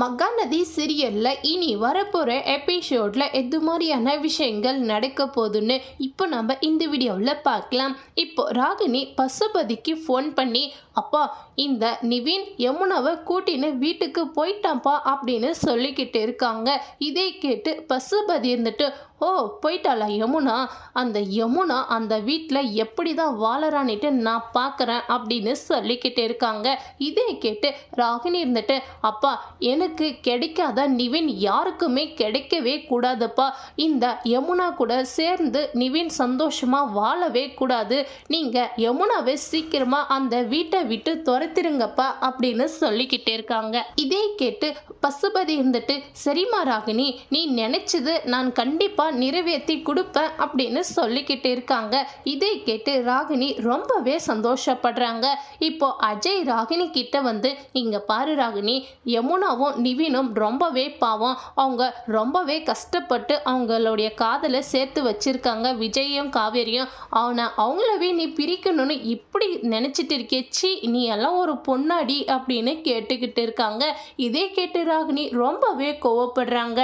மகாநதி சீரியலில் இனி வரப்போகிற எபிசோடில் எது மாதிரியான விஷயங்கள் நடக்க போகுதுன்னு இப்போ நம்ம இந்த வீடியோவில் பார்க்கலாம். இப்போ ராகினி பசுபதிக்கு ஃபோன் பண்ணி அப்பா இந்த நிவின் யமுனாவை கூட்டின்னு வீட்டுக்கு போயிட்டான்ப்பா அப்படின்னு சொல்லிக்கிட்டு இருக்காங்க. இதை கேட்டு பசுபதி இருந்துட்டு ஓ போயிட்டாளா யமுனா? அந்த யமுனா அந்த வீட்டில் எப்படி தான் வாழறான்னுட்டு நான் பார்க்குறேன் அப்படின்னு சொல்லிக்கிட்டு இருக்காங்க. இதே கேட்டு ராகினி இருந்துட்டு அப்பா எனக்கு கிடைக்காத நிவின் யாருக்குமே கிடைக்கவே கூடாதுப்பா. இந்த யமுனா கூட சேர்ந்து நிவின் சந்தோஷமாக வாழவே கூடாது. நீங்கள் யமுனாவை சீக்கிரமாக அந்த வீட்டை விட்டு துரத்திருங்கப்பா அப்படின்னு சொல்லிக்கிட்டே இருக்காங்க. இதே கேட்டு பசுபதி இருந்துட்டு சரிம்மா ராகினி நீ நினைச்சது நான் கண்டிப்பாக நிறைவேற்றி கொடுப்பேன் அப்படின்னு சொல்லிக்கிட்டு இருக்காங்க. இதை கேட்டு ராகினி ரொம்பவே சந்தோஷப்படுறாங்க. இப்போ அஜய் ராகினி கிட்ட வந்து இங்கே பாரு ராகினி யமுனாவும் நிவினும் ரொம்பவே பாவம். அவங்க ரொம்பவே கஷ்டப்பட்டு அவங்களுடைய காதலை சேர்த்து வச்சிருக்காங்க. விஜயும் காவேரியும். ஆனால் அவங்களவே நீ பிரிக்கணும்னு இப்படி நினச்சிட்டு இருக்கே. சி நீ எல்லாம் ஒரு பொண்ணாடி அப்படின்னு கேட்டுக்கிட்டு இருக்காங்க. இதே கேட்டு ராகினி ரொம்பவே கோவப்படுறாங்க.